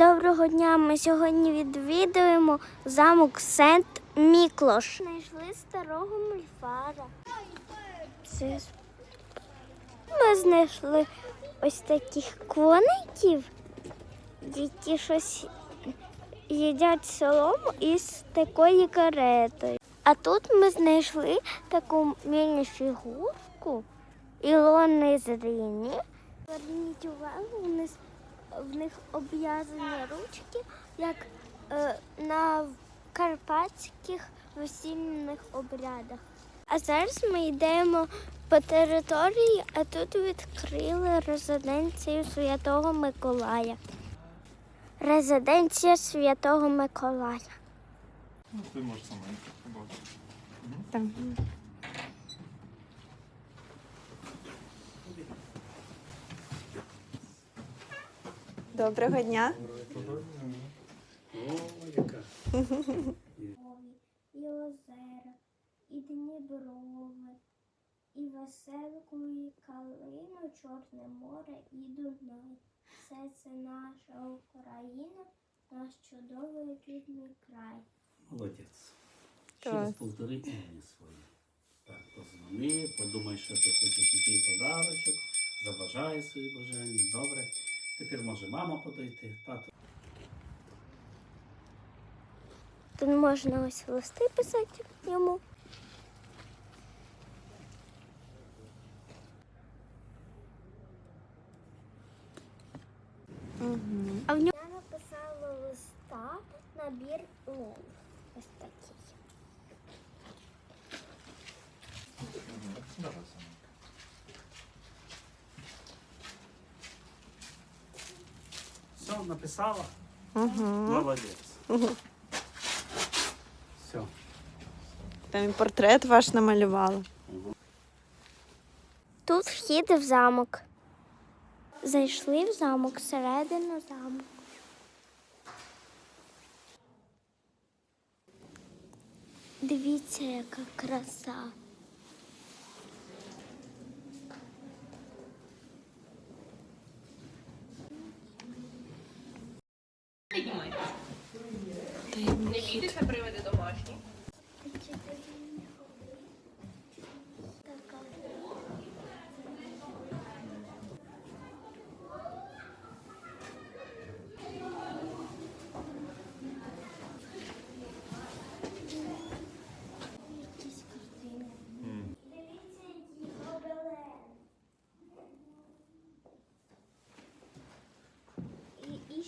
Доброго дня! Ми сьогодні відвідуємо замок Сент Міклош. Знайшли старого мульфара. Це... Ми знайшли ось таких коників, які щось їдять солому із такою каретою. А тут ми знайшли таку міні-фігурку Ілони Зріні. Зверніть увагу, в них, в них обв'язані ручки, як е, на карпатських весільних обрядах. А зараз ми йдемо по території, а тут відкрили резиденцію Святого Миколая. Резиденція Святого Миколая. Ну, ти можеш сама побачити. Так. Доброго дня. і озера, і Дніброви, і веселку, і калину, Чорне море і Дунай. Все це наша Україна, наш чудовий рідний край. Молодець. Через повтори імені свої. Так, позвони, подумай, що ти хочеш який подарочок, забажай свої бажання. Добре. Тепер може мама подойти, тато. Тут можна ось листи писати йому. Угу. А в ньому я написала листа набір лов. Ось такий. Давай сама. Все, написала? Угу. Молодець. Все. Там і портрет ваш намалювала. Тут вхід в замок. Зайшли в замок, всередину замок. Дивіться, яка краса. Не бійтеся привиди домашні. І,